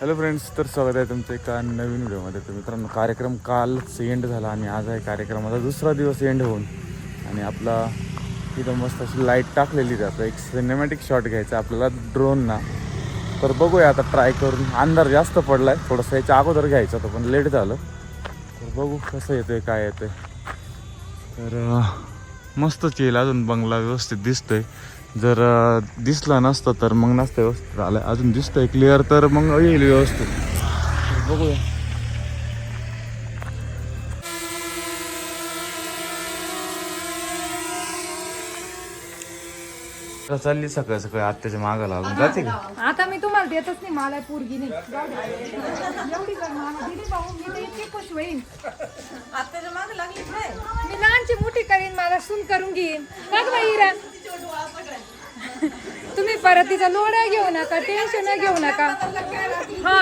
Hello friends तर स्वागत आहे तुमचं एका नवीन व्हिडिओमध्ये. तर मित्रांनो कार्यक्रम कालच एंड झाला आणि आज आहे कार्यक्रमाचा दुसरा दिवस एंड होऊन आणि आपला तिथं मस्त अशी लाइट टाकलेली आहे. एक सिनेमॅटिक शॉट घ्यायचा आपल्याला ड्रोन ना. तर बघूया आता ट्राय करून. अंधार जास्त पडला आहे थोडंसं याच्या अगोदर घ्यायचं होतं पण लेट झालं. तर बघू कसं येतं आहे काय येतंय. तर मस्तच येईल अजून बंगला व्यवस्थित दिसतोय. जर दिसला नसता तर मग नसतं व्यवस्थित आलं अजून दिसतंय क्लिअर तर मग येईल व्यवस्थित. बघूया. चालली सकाळ सकाळी आत्याच्या मागं लागून जाते का? आता मी तुम्हाला देतच नाही मला पोरगी नाही. जाऊ दे. एवढी कर मला दिली भाऊ मी तर इतकी खुश होईन. आत्ताच्या मागे लागली काय? मी लहानची मोठी करीन मला सून करून घेईन. बाई इरा तुम्ही परत तिचा लोड्या घेऊ नका टेन्शन घेऊ नका. हा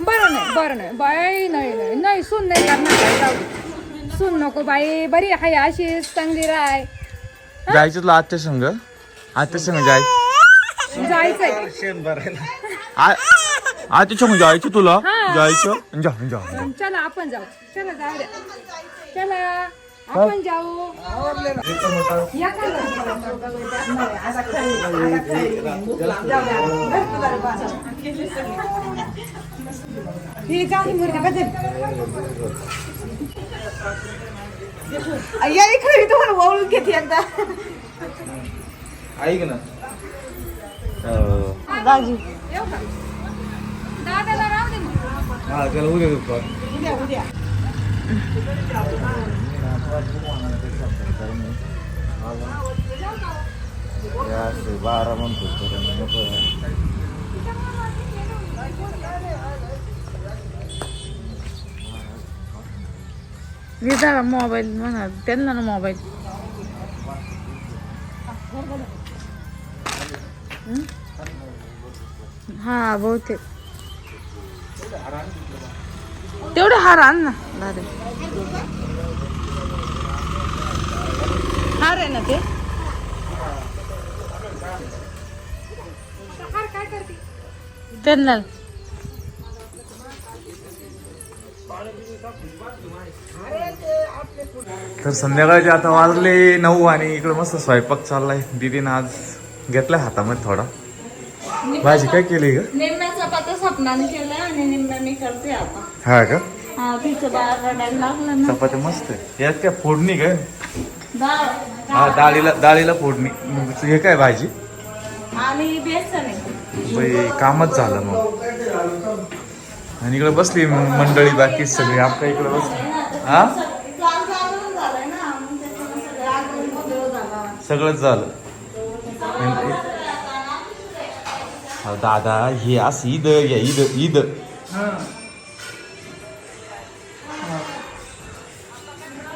बरं नाही बरं नाही. बाई नाही नाही नाही सून नाही करणार बाई, जाऊ दे. सून नको बाई बरी आहे अशी चांगली राय. जायचं तुला आत्या संग. आत्या संग जाय. जायचंय. आ- आत्या संग जायचं तुला? हा. जायचं? जा जा चला आपण जाऊ. चला जाऊ द्या. चला आपण जाऊ. या का हे जाऊ मुलगा बदल. या इकडे मी तुम्हाला ओळख घेते एकदा. ऐक ना. दे. हा त्याला उद्या देतो बारा म्हणतो तर नको. विचारा मोबाईल म्हणा त्यांना ना मोबाईल हा बहुतेक. तेवढे हार आण ना. दादा हार आहे ना ते? त्यांना. तर संध्याकाळचे आता वाजले नऊ आणि इकडे मस्त स्वयंपाक चाललाय. दीदीनं आज घेतलाय हातामध्ये थोडा. भाजी काय केली ग? निम्म्या चपात्या स्वप्नाने केल्या आणि निम्म्या मी करते आता. हा का? हा तिचं बाळ रडायला लागलं ना. चपाती मस्त आहे. यात काय फोडणी काय डाळ हा डाळीला डाळीला फोडणी. मग हे काय भाजी? आणि बेसन आहे. बाई कामच झालं मग. आणि इकडे बसली मग मंडळी बाकी सगळी. आपल्या इकडे बसली हा? काम चालू झालंय ना मग त्याच्यामुळे सगळं आगमन गोंधळ झाला. सगळंच झालं. हा, दादा हे असं ईद या ईद ईद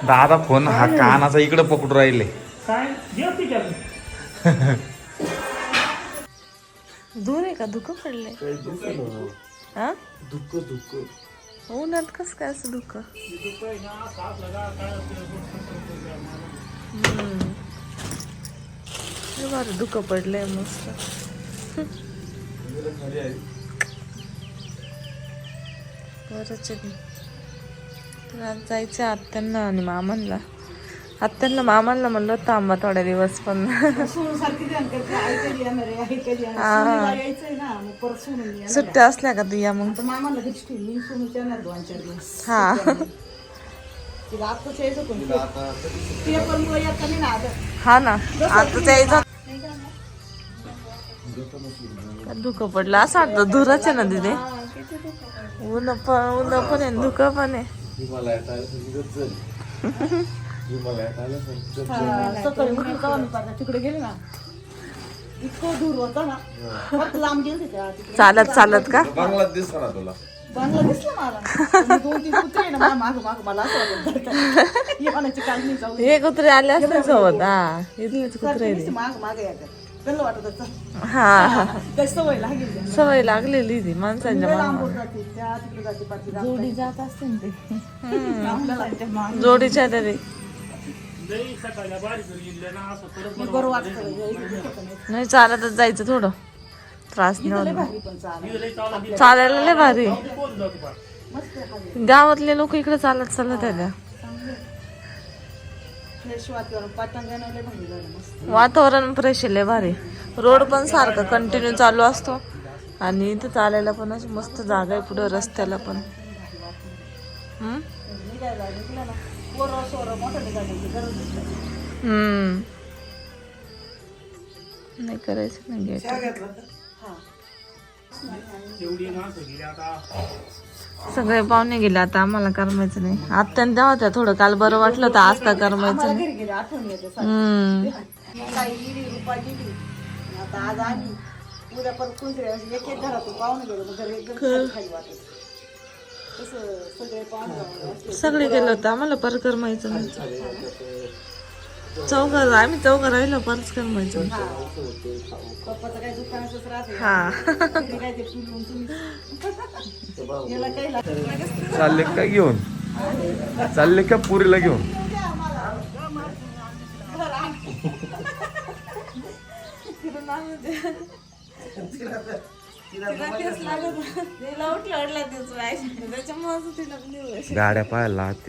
दादा फोन हा कानाचा इकडे पकडून राहिले. दूर आहे का? धुकं पडलंय. हा? दुःख दुःख उन्हात कस काय असं धुकं? बरं धुकं पडलंय मस्त. बरंच. तर आज जायचं आत्यांना आणि मामांना आत्यांना मामांना म्हणलं थांबा थोड्या दिवस पण. हा. सुट्ट्या असल्या का तुया मग? मामाला हा ते हा ना. आता त्याचा धुकं पडलं. असं वाटतं धुराच आहे ना तिथे ऊन पण ऊन पण आहे धुकं पण आहे. सकाळी उठून तेव्हा मी पाहता तिकडे गेले ना. इतकं दूर होतं ना. फक्त लांब गेले त्या तिकडे. चालत चालत का? बांगलाच दिसला तुला? बांगला दिसला मला. पण दोन तीन कुत्रे आहे ना माझ्या माग माग मला असं वाटत येवानाची काल नाही जाऊ हे कुत्रे आले असते सोबत. हा इथलेच कुत्रे. माग माग येतात त्यांना वाटत होतं. हा. हा सवय लागेल त्यांना. सवय लागलेली ती माणसांच्या जाते त्या तिकडे जाते पाठी जोडी जात असते ना ते आपल्याला. जोडीच्या तरी. मी बरं वाटतं इथे दुखत नाही. नाही चालतच जायचं थोडं. त्रास नाही. भारी पण चालायला. चालायला लय भारी. मस्त गावातले लोक इकडे चालत चालत आहे फ्रेश वातावरण पाटांगण लय भारी झालं मस्त. वातावरण फ्रेश आहे लय भारी. रोड पण सारखं कंटिन्यू चालू असतो. आणि इथं चालायला पण अशी मस्त जागा आहे पुढं रस्त्याला पण. हम्म? निघायला निघलं ना. पोरं सोरं मोठं निघायची गरज नाही. हम्म. नाही करायचं नाही घ्यायचं हा. सगळे पाहुणे गेले आता आम्हाला करमायचं नाही. आत्यान त्या होत्या थोडं काल बरं वाटलं तर आज का करमायचं नाही. परत सगळे गेलो होतं आम्हाला पर करमायचं नाही. चौघ आम्ही चौघ राहिलो परच करमायचं नाही. पप्पाचं काही दुकानातच राहते हा. घरी काय ते फुलून तुम्ही याला काही लागत चालले का घेऊन? चालले का पुरीला घेऊन? गाड्या पाहायला आत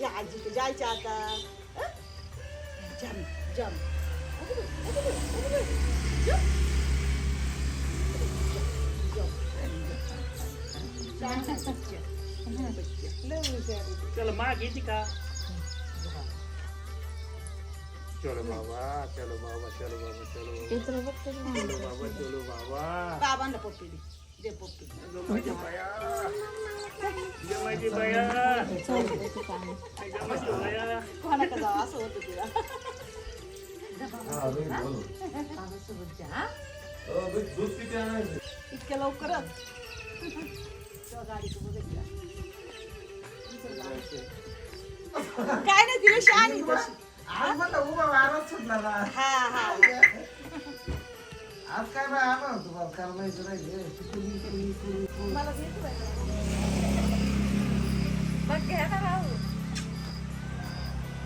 या आजी जायच्या आता हं? जम जम चलो माँ घेते का चलो बाबा चलो बाबा चलो बाबा चलो चलो बाबा चलो बाबा बाबांना पप्पी दे दे असं होतं तिला इतक्या लवकरच काय नाही तिला शान आज ना काय बाय आला तुम्हाला नाही मला Bagaimana? apa?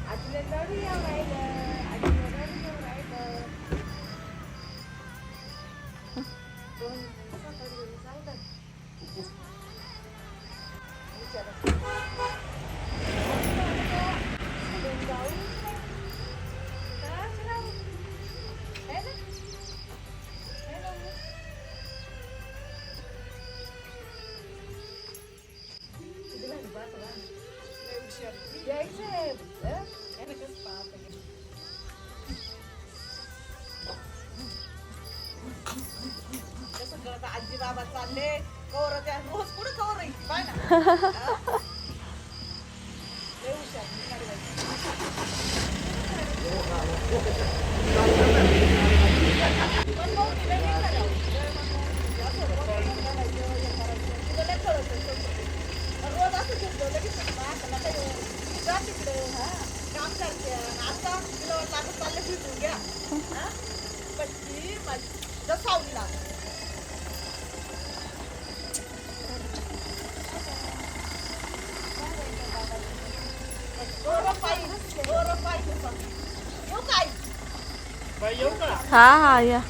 Aduh, dari yang lain. Então, हा हा या.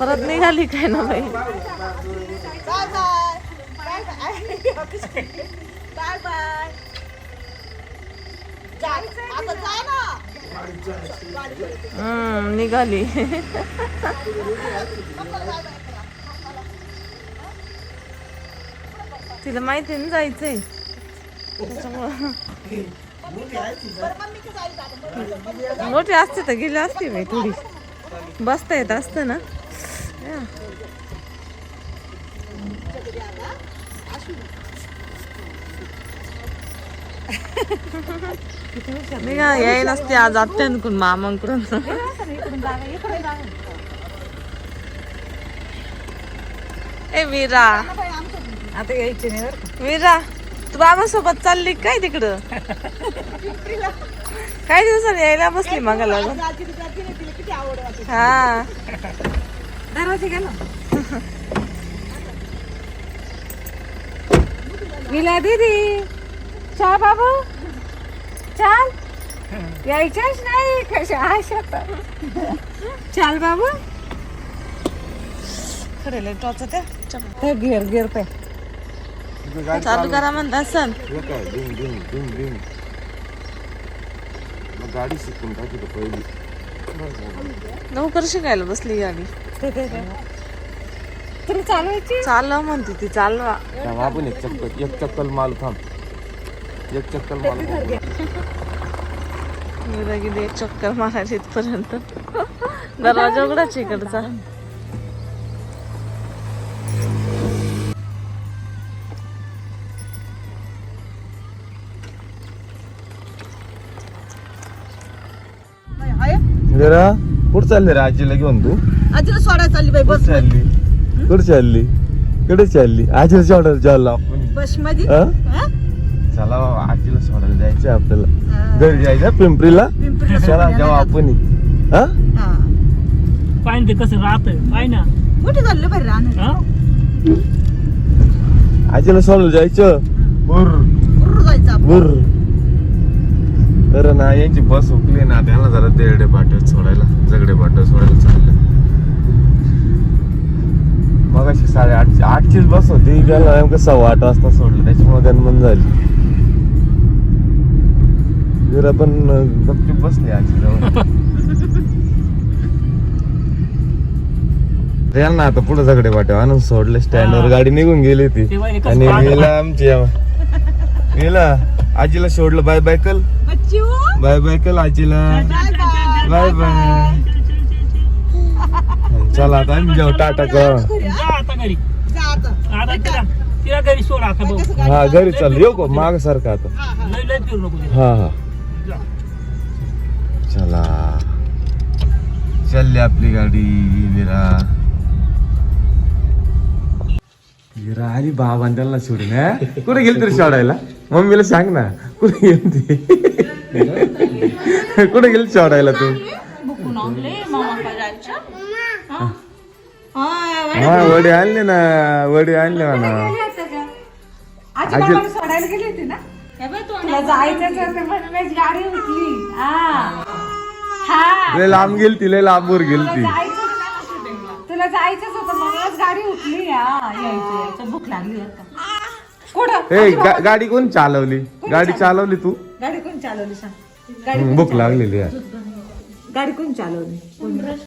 परत निघाली काय ना बाई? Bye bye. Bye bye bye bye. जा आता जा ना हम्म, निघाली तिला माहिती ना जायचंय. त्याच्यामुळं. मोठी असते तर गेली असते बाई थोडी. बसता येत असतं ना. या. निघा याय नसते आज आत्यांकडून मामांकडून. ए मीरा. आता यायचे नाही बरं का. मीरा तू बाबा सोबत चालली काय तिकडं? काय दिवसांनी यायला बसली मगाला जाती जाती नाही तिला किती आवड वाटते. हा. दरवाजा गेला विला दीदी चहा बाबू? चाल यायच्याच नाही कशा आशात? चाल बाबू. खरे टोचत पे. चालू करा म्हणतात सण. गाडी शिकून टाकी तर पहिली. लवकर शिकायला बसली गाडी तुला चालवायची? चालव म्हणते ती चालवा. आपण एक चक्कर एक चक्कल माल थांब. एक चक्कल माल मीरा गेली एक चक्कर मारायला इथपर्यंत. दरवाजा उघडाच इकडचा. जरा कुठं चालली रे आजीला घेऊन तू? आजीला सोडायला चालली बाई बस चालली? कुठं चालली? कुठे चालली? आजीला सोडायला चाललो आपण. बसमध्ये? हा? चला बाबा, आजीला सोडायला जायचं आपल्याला. घरी जायचं पिंपरीला? चला जाऊ आपण हा? पाहिजे ते कसं राहत पाय ना. कुठे चाललं बाई राहणार हा? आजीला सोडायला जायचं. बुर जायचं आपण? बुर तर ना यांची बस हुकली ना त्यांना जरा तेरडे पाठ सोडायला जगडे पाठ सोडायला चाललं. मग अशी साडेआठची आठचीच बस होती त्याला नेमकं सव्वा आठ वाजता सोडलं त्याच्यामुळे गणमन झाली. जरा पण गपचूप बसली आजी जवळ. यांना आता पुढे झगडे पाठव आणून सोडले स्टँडवर गाडी निघून गेली ती. आणि गेला आमची गेला आजीला सोडलं. बाय बाय कल. बच्चू. बाय बाय कल आजीला. बाय बाय चला आता आम्ही जाऊ टाटा कर जा आता घरी. जा आता. आता तिला तिला घरी सोड आता बघ. हा घरी चाल येऊ का माग सारखं आता. हा हा. जा. चला. चालली आपली गाडी विरा. विरा आली बाबा त्याला सोडून? कुठे गेली तरी सोडायला? मम्मीला सांग ना कुठे गेली कुठे गेली सोडायला तू? हा वडी आणले ना वडी आणले म्हणा. सोडायला गेली होती ना? होतं हा. हा. लांब गेली ती लय लांबवर गेली ती तुला जायचंच होतं म्हणूनच गाडी उठली भूक लागली आता कुठं ए गा- गाडी कोण चालवली? गाडी चालवली? तू? गाडी कोण चालवली सांग. भूक लागलेली आहे. गाडी कोण चालवली?